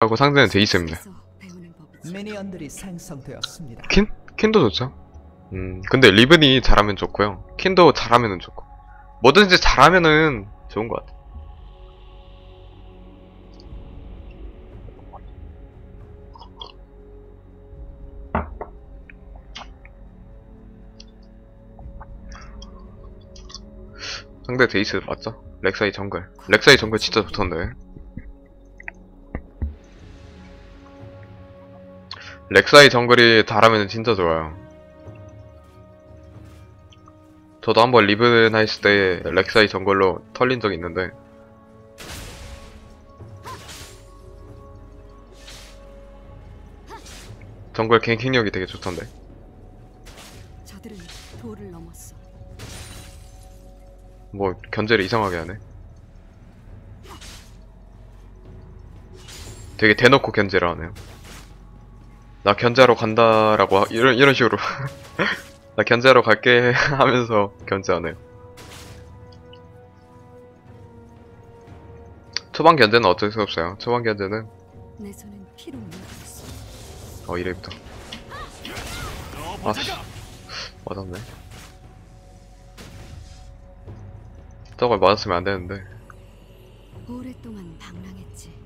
하고 상대는 데이스입니다. 미니언들이 생성되었습니다. 킨? 킨도 좋죠. 음, 근데 리븐이 잘하면 좋고요. 킨도 잘하면은 좋고. 뭐든지 잘하면은 좋은 것 같아. 상대 데이스 맞죠? 렉사이 정글. 렉사이 정글 진짜 좋던데. 렉사이 정글이 잘하면 진짜 좋아요. 저도 한번 했을 때 렉사이 정글로 털린 적이 있는데 정글 갱킹력이 되게 좋던데. 뭐 견제를 이상하게 하네 되게 대놓고 견제를 하네요 나 견제하러 간다라고 하- 이런 이런 식으로. 나 견제하러 갈게 하면서 견제하네요. 초반 견제는 어쩔 수 없어요. 초반 견제는. 어 이래부터. 아씨. 맞았네. 저걸 맞았으면 안 되는데. 오랫동안 방랑했지.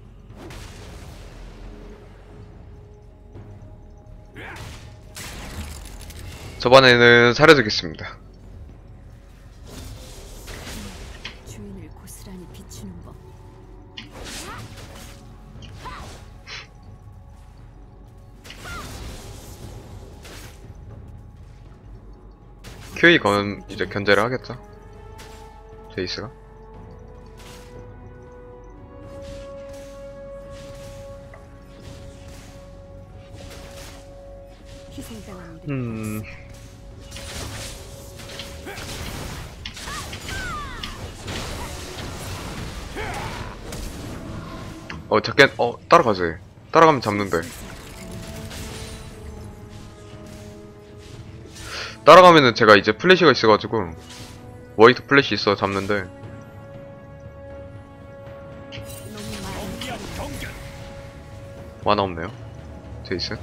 저번에는 사려주겠습니다. 주인을 고스란히 비추는 법. QE 건 이제 견제를 하겠죠? 제이스가 음 어, 잡겠, 어, 따라가지. 따라가면 잡는데. 따라가면은 제가 이제 플래시가 있어가지고, 워이트 플래시 있어 잡는데, 많은 만화 없네요. 제이슨.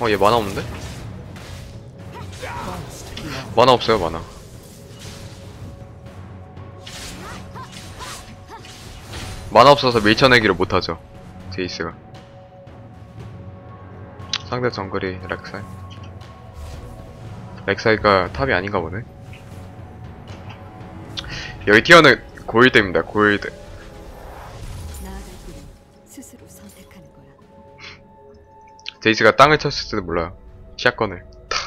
어, 얘 만화 없는데? 만화 없어요, 만화. 만화 없어서 밀쳐내기를 못하죠. 제이스가. 상대 정글이 렉사이. 렉사이가 탑이 아닌가 보네. 여기 티어는 고일드입니다, 고일드. 제이스가 땅을 쳤을지도 몰라요. 탁.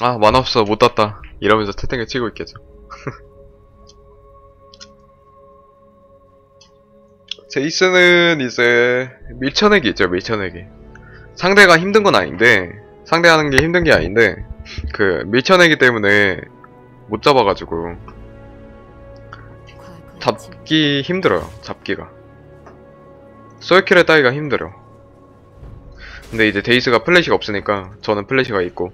아, 만화 없어, 못 땄다. 이러면서 채팅을 치고 있겠죠. 제이스는 이제 밀쳐내기 있죠, 밀쳐내기. 상대가 힘든 건 아닌데, 상대하는 게 힘든 게 아닌데, 그, 밀쳐내기 때문에 못 잡아가지고, 잡기 힘들어요, 잡기가. 솔킬을 따기가 힘들어. 근데 이제 데이스가 플래시가 없으니까 저는 플래시가 있고.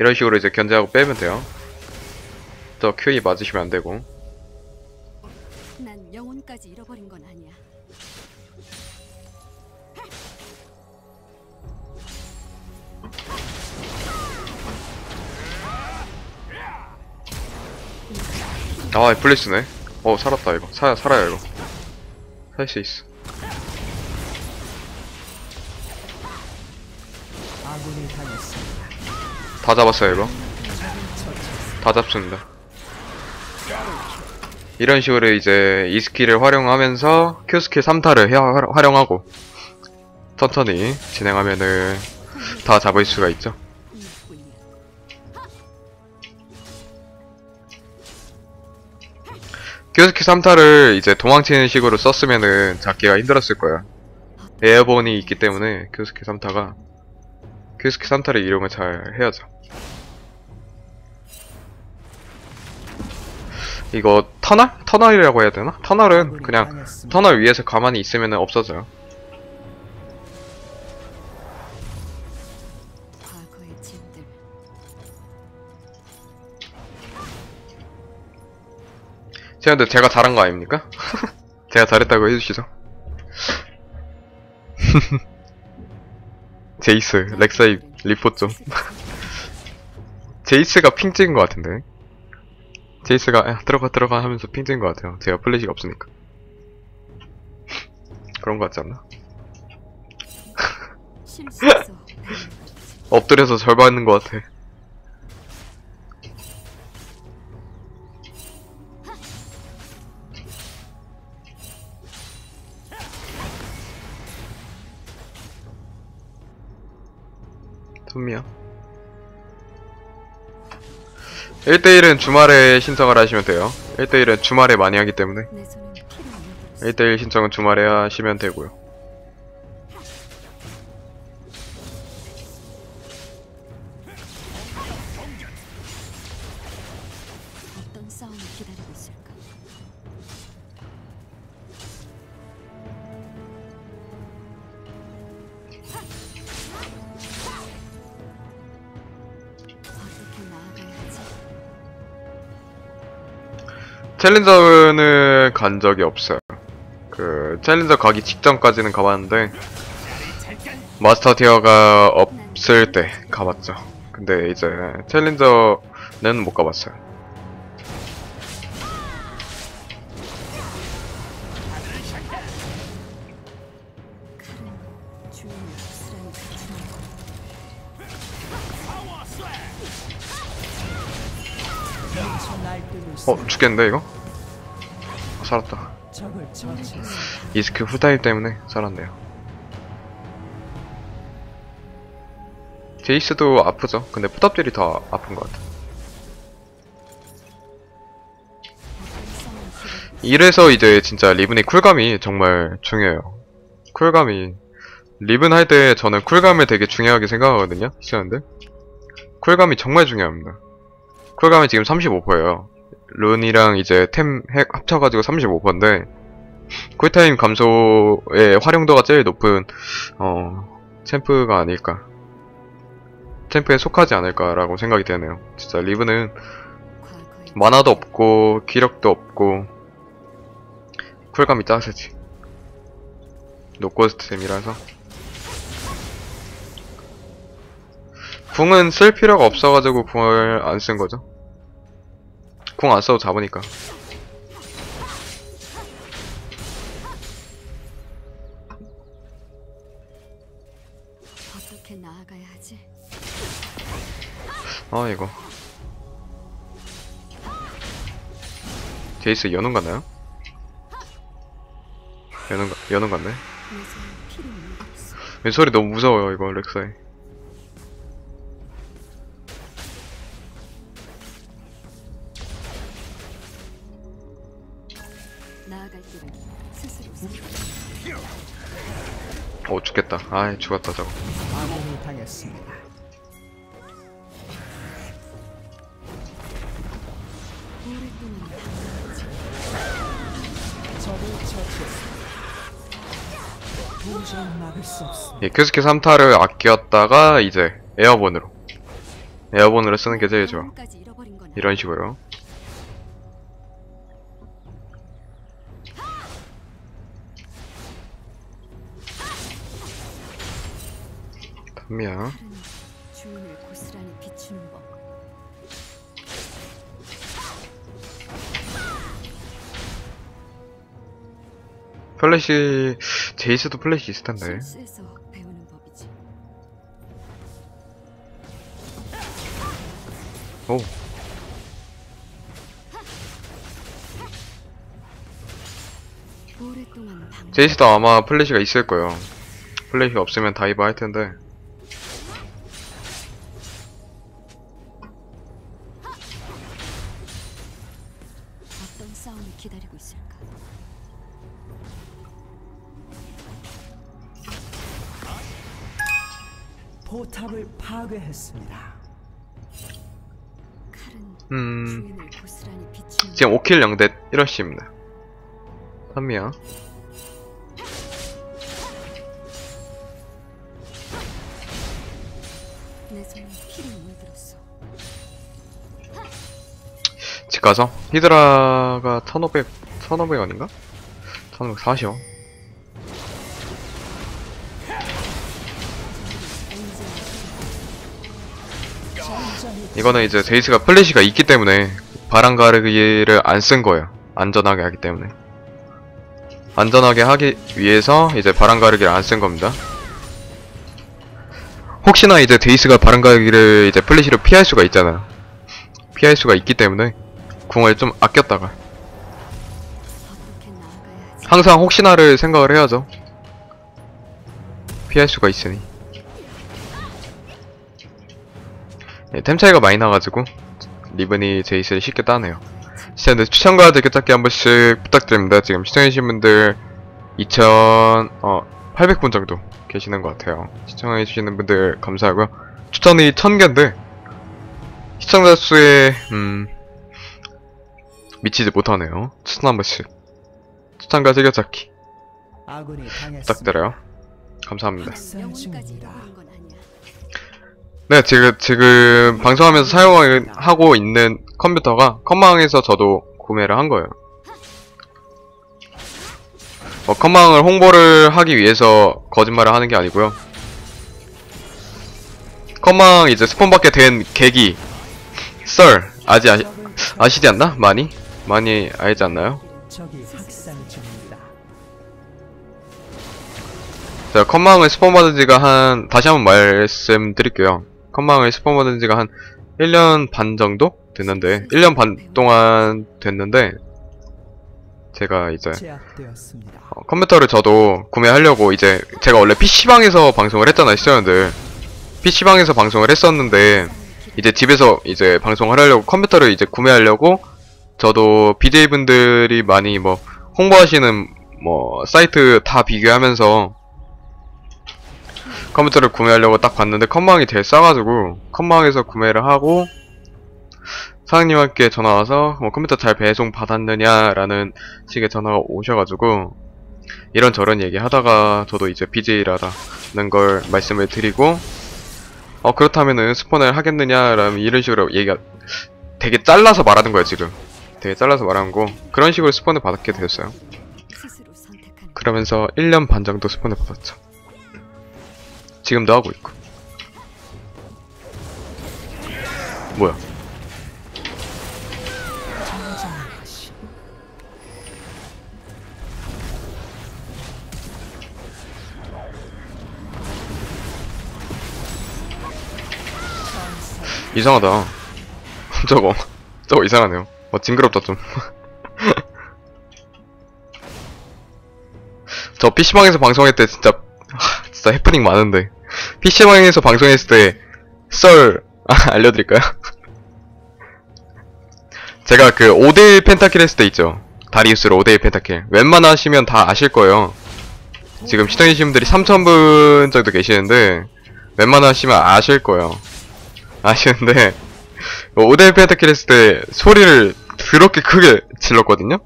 이런 식으로 이제 견제하고 빼면 돼요. 또 QE 맞으시면 안 되고 아 플래시네. 어 살았다 이거. 사 살아요 이거. 살 수 있어. 다 잡았어요 이거. 다 잡습니다. 이런 식으로 이제 이 스킬을 활용하면서 Q 스킬 3타를 활용하고 천천히 진행하면은 다 잡을 수가 있죠. 큐스키 3타를 이제 도망치는 식으로 썼으면은 잡기가 힘들었을 거야. 에어본이 있기 때문에 큐스키 3타가 큐스키 3타를 이용을 잘 해야죠. 이거 터널? 터널이라고 해야 되나? 터널은 그냥. 터널 위에서 가만히 있으면 없어져요. 근데 제가 잘한 거 아닙니까? 제가 잘했다고 해주시죠. 제이스, 렉사이, 리포 좀. 제이스가 핑 찍은 것 같은데. 제이스가 야, 들어가 들어가 하면서 핑 찍은 것 같아요. 제가 플래시가 없으니까. 그런 것 같지 않나? 엎드려서 절 받는 것 같아. 톰미야. 1대1은 주말에 신청을 하시면 돼요. 1대1은 주말에 많이 하기 때문에 내 손은 피를 묻었어. 1대1 신청은 주말에 하시면 되고요. 챌린저는 간 적이 없어요. 그 챌린저 가기 직전까지는 가봤는데 마스터 티어가 없을 때 가봤죠. 근데 이제 챌린저는 못 가봤어요. 죽겠는데 이거? 아, 살았다. 이스크 후타임 때문에 살았네요. 제이스도 아프죠. 근데 푸탑들이 더 아픈 것 같아. 이래서 이제 진짜 리븐의 쿨감이 정말 중요해요. 쿨감이 리븐 할 때 저는 쿨감을 되게 중요하게 생각하거든요. 시청자들 쿨감이 정말 중요합니다. 쿨감이 지금 35%예요. 룬이랑 이제 템핵 합쳐가지고 35%인데 쿨타임 감소의 활용도가 제일 높은 어 챔프가 아닐까. 챔프에 속하지 않을까라고 생각이 되네요. 진짜 과거의 만화도 없고 기력도 없고 쿨감이 짜세지 노코스트템이라서 궁은 쓸 필요가 없어가지고 궁을 안 쓴 거죠 궁 안 써도 잡으니까 어떻게 나아가야 하지? 아 이거 제이스 연운 같나요? 같- 연운 같네. 이 소리 너무 무서워요 이거 렉사이 저히 막을 수 없습니다. 예, 큐스키 3타를 아꼈다가 이제 에어본으로 에어본으로 쓰는 게 제일 좋아 이런 식으로 칼은 주인을 고스란히 비추는 법. 플래시 제이스도 플래시 있을 텐데. 오. 제이스도 아마 플래시가 있을 거예요 플래시 없으면 다이브 할 텐데 파괴했습니다. 음, 지금 5킬 0대 1러시입니다. 선미야. 집 가서 히드라가 1500, 1500원인가? 1540원. 이거는 이제 제이스가 플래시가 있기 때문에 바람 가르기를 안 쓴 거예요. 안전하게 하기 때문에. 안전하게 하기 위해서 이제 바람 가르기를 안 쓴 겁니다. 혹시나 이제 데이스가 바람 가르기를 이제 플래시로 피할 수가 있잖아요. 피할 수가 있기 때문에 궁을 좀 아꼈다가? 항상 혹시나를 생각을 해야죠. 피할 수가 있으니. 네, 템 차이가 많이 나가지고 리븐이 제이스를 쉽게 따네요. 시청자들 추천과 댓글 찾기 한 번씩 부탁드립니다. 지금 시청해주신 분들 2,000, 어, 800분 정도 계시는 것 같아요. 시청해주시는 분들 감사하고요. 추천이 1000개인데 시청자 수에 음 미치지 못하네요. 추천 한 번씩 추천과 즐겨찾기 아군이 당했습니다. 부탁드려요. 감사합니다. 네, 지금, 지금, 방송하면서 사용하고 있는 컴퓨터가 컴망에서 저도 구매를 한 거예요. 어, 컴망을 홍보를 하기 위해서 거짓말을 하는 게 아니고요. 컴망 이제 스폰 받게 된 계기, 썰, 아직 아시, 아시지 않나? 많이? 많이 알지 않나요? 제가 컴망을 스폰 받은 지가 한, 다시 한번 말씀드릴게요. 컴망을 스폰 받은 지가 한 1년 반 정도 됐는데, 1년 반 동안 됐는데, 제가 이제. 어, 컴퓨터를 저도 구매하려고 이제, 제가 원래 PC방에서 방송을 했잖아요, 시청자들. PC방에서 방송을 했었는데, 이제 집에서 이제 방송을 하려고 컴퓨터를 이제 구매하려고 저도 BJ분들이 많이 뭐 홍보하시는 뭐 사이트 다 비교하면서 컴퓨터를 구매하려고 딱 봤는데 컴망이 제일 싸가지고 컴망에서 구매를 하고 사장님께 전화 와서 뭐 컴퓨터 잘 배송 받았느냐라는 식의 전화가 오셔가지고 이런저런 얘기 하다가 저도 이제 BJ라는 걸 말씀을 드리고 어 그렇다면은 스폰을 하겠느냐라는 이런 식으로 얘기가 되게 잘라서 말하는 거예요 지금. 되게 잘라서 말하는 거. 그런 식으로 스폰을 받게 되었어요. 그러면서 1년 반 정도 스폰을 받았죠 지금도 하고 있고. 뭐야. 이상하다. 저거 저거 이상하네요. 어 징그럽다 좀. 저 PC방에서 방송할 때 진짜 하, 진짜 해프닝 많은데 PC방에서 방송했을 때썰 알려드릴까요? 제가 그 5대1 펜타킬 했을 때 있죠 다리우스로 5대1 펜타킬 웬만하시면 다 아실 거예요 지금 시청해주신 분들이 3,000분 정도 계시는데 웬만하시면 아실 거예요 아시는데 5대1 펜타킬 했을 때 소리를 더럽게 크게 질렀거든요?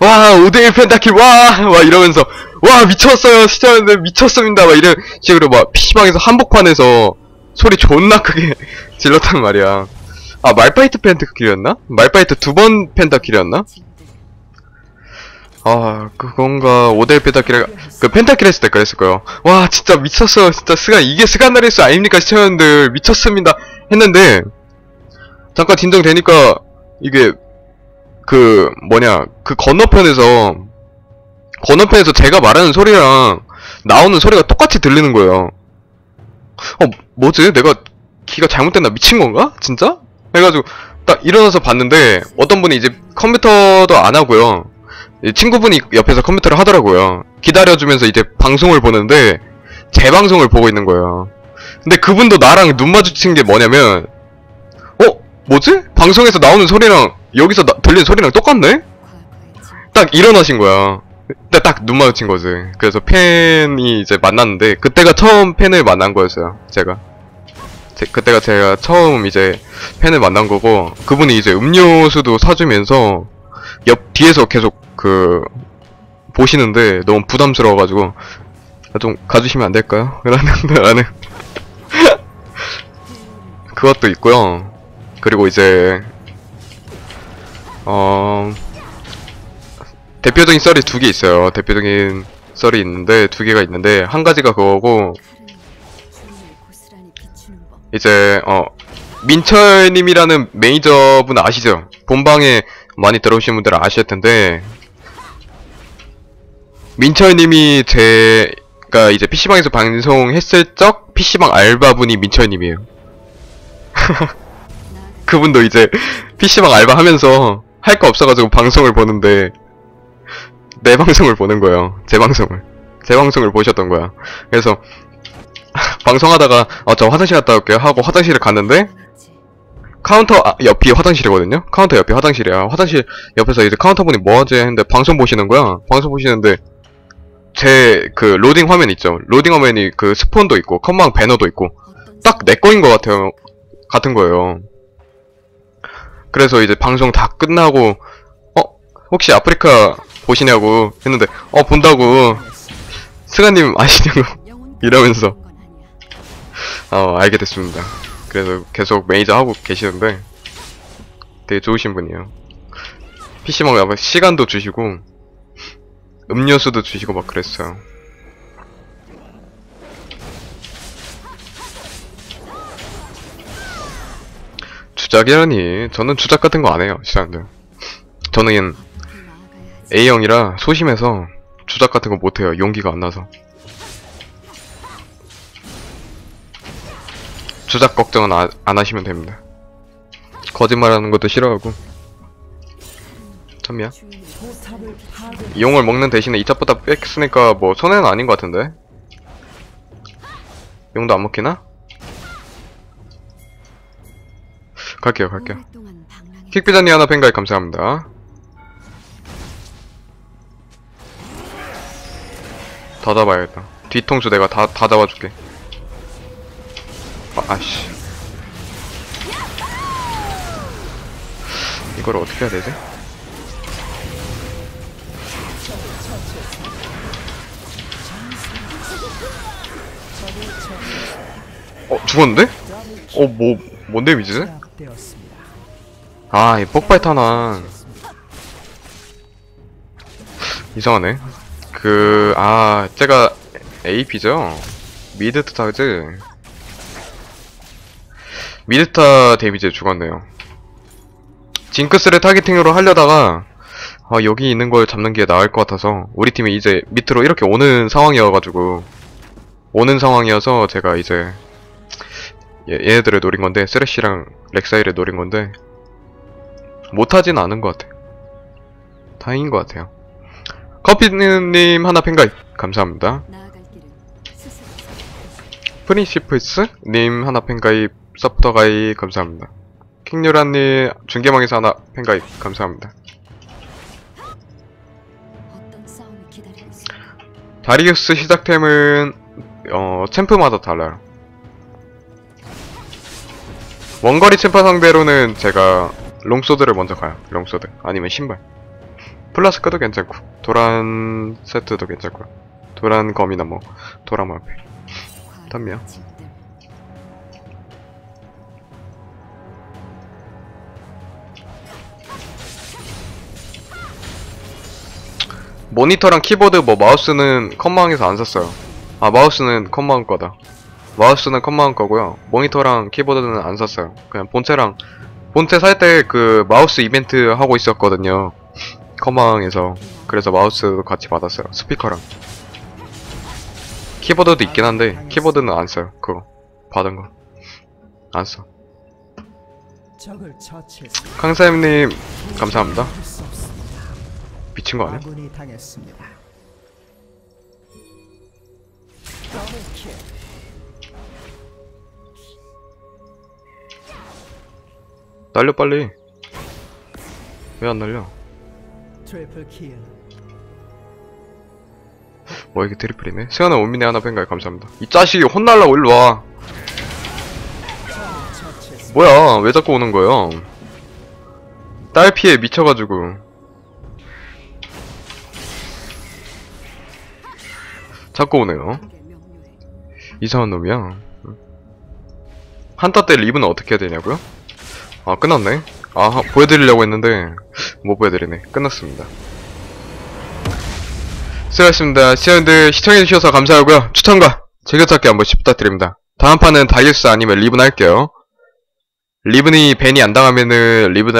와 5대1 펜타킬 와! 와 이러면서 와 미쳤어요 시청자분들 미쳤습니다 막 이런 식으로 막 PC방에서 한복판에서 소리 존나 크게 질렀단 말이야 아 말파이트 펜타킬이었나? 말파이트 두 번 펜타킬이었나? 아 그건가 5대1 펜타킬 그 펜타킬 했을 때 그랬을 거예요. 와 진짜 미쳤어요. 진짜 스간 이게 스간다리스 아닙니까 시청자분들 미쳤습니다. 했는데 잠깐 진정되니까 이게 그 뭐냐 그 건너편에서 건너편에서 제가 말하는 소리랑 나오는 소리가 똑같이 들리는 거예요. 어 뭐지? 내가 귀가 잘못됐나 미친 건가? 진짜? 해가지고 딱 일어나서 봤는데 어떤 분이 이제 컴퓨터도 안 하고요. 이 친구분이 옆에서 컴퓨터를 하더라고요. 기다려주면서 이제 방송을 보는데 제 방송을 보고 있는 거예요. 근데 그분도 나랑 눈 마주친 게 뭐냐면 어? 뭐지? 방송에서 나오는 소리랑 여기서 나- 들리는 소리랑 똑같네? 딱 일어나신 거야. 근데 딱 눈 마주친 거지. 그래서 팬이 이제 만났는데 그때가 처음 팬을 만난 거였어요. 제가. 제- 그때가 제가 처음 이제 팬을 만난 거고 그분이 이제 음료수도 사주면서 옆 뒤에서 계속 그 보시는데 너무 부담스러워가지고 아, 좀 가주시면 안 될까요? 라는 라는 그것도 있고요. 그리고 이제 어 대표적인 썰이 두 개 있어요. 대표적인 썰이 있는데 두 개가 있는데 한 가지가 그거고. 이제 어 민철님이라는 매니저분 아시죠? 본방에 많이 들어오신 분들은 아실 텐데 민철님이 제 가 이제 PC방에서 방송했을 적 PC방 알바분이 민철님이에요. 그분도 이제 PC방 알바하면서 할 거 없어가지고 방송을 보는데 내 방송을 보는 거예요. 제 방송을. 제 방송을 보셨던 거야. 그래서 방송하다가 어, 저 화장실 갔다 올게요 하고 화장실을 갔는데 지 카운터 아, 옆이 화장실이거든요? 카운터 옆이 화장실이야. 화장실 옆에서 이제 카운터 분이 뭐 하지 했는데 방송 보시는 거야. 방송 보시는데 제 그 로딩 화면 있죠? 로딩 화면이 그 스폰도 있고 컴망 배너도 있고 딱 내 거인 것 같아요. 같은 거예요. 그래서 이제 방송 다 끝나고 어 혹시 아프리카 보시냐고 했는데 어 본다고 스가님 아시냐고 이러면서. 어 알게 됐습니다. 그래서 계속 매니저 하고 계시는데 되게 좋으신 분이에요. PC방 가면 시간도 주시고 음료수도 주시고 막 그랬어요. 주작이라니 저는 주작 같은 거 안 해요 시사람들 저는? A형이라 소심해서 주작 같은 거 못해요 용기가 안 나서 주작 걱정은 아- 안 하시면 됩니다 거짓말하는 것도 싫어하고 참이야. 이용을 먹는 대신에 2차보다 뺐으니까 뭐 손해는 아닌 것 같은데 용도 안 먹히나? 갈게요 갈게요 킥비자님 하나 팬가입 감사합니다. 다 잡아야겠다. 뒤통수 내가 다, 다 잡아줄게. 아, 아씨. 이걸 어떻게 해야 되지? 어, 죽었는데? 어, 뭐, 뭔 데 미지지? 제압되었습니다. 아, 이 폭발 탄환. 이상하네. 그, 아, 제가 AP죠? 미드 타즈. 미드타 데미지에 죽었네요. 징크스를 타겟팅으로 하려다가, 아, 여기 있는 걸 잡는 게 나을 것 같아서, 우리 팀이 이제 밑으로 이렇게 오는 상황이어가지고, 오는 상황이어서 제가 이제, 얘, 얘네들을 노린 건데, 쓰레쉬랑 렉사이를 노린 건데, 못하진 않은 것 같아요. 다행인 것 같아요. 커피님 하나 팬가입 감사합니다. 프린시플스님 하나 팬가입 서프터 가입 감사합니다. 킹유라님 중계망에서 하나 팬가입 감사합니다. 다리우스 시작템은 어 챔프마다 달라요. 원거리 챔프 상대로는 제가 롱소드를 먼저 가요. 롱소드 아니면 신발. 플라스크도 괜찮고 도란 세트도 괜찮고 도란 검이나 뭐 도란 마페. 덤이요? 짐들. 모니터랑 키보드 뭐 마우스는 컴망에서 안 샀어요. 아 마우스는 컴망 거다. 마우스는 컴망 거고요. 모니터랑 키보드는 안 샀어요. 그냥 본체랑 본체 살 때 그 마우스 이벤트 하고 있었거든요. 컴망에서 그래서 마우스도 같이 받았어요. 스피커랑 키보드도 있긴 한데 키보드는 안 써요. 그거 받은 거 안 써. 강사님님 감사합니다. 미친 거 아니야? 날려 빨리. 왜 안 날려? 뭐 이게 트리플이네? 세연아 원민이 하나 팬가요 감사합니다 이 자식이 혼날라고 일로 와 뭐야, 왜 자꾸 오는 거예요? 딸피에 미쳐가지고. 자꾸 오네요. 이상한 놈이야. 한타 때 리브는 어떻게 해야 되냐고요? 아, 끝났네. 아, 하- 보여드리려고 했는데, 못 보여드리네. 끝났습니다. 수고하셨습니다. 시청자들 시청해주셔서 감사하고요. 추천과 즐겨찾기 한 번씩 부탁드립니다. 다음 판은 다이어스 아니면 리븐 할게요. 리븐이 벤이 안 당하면은 리븐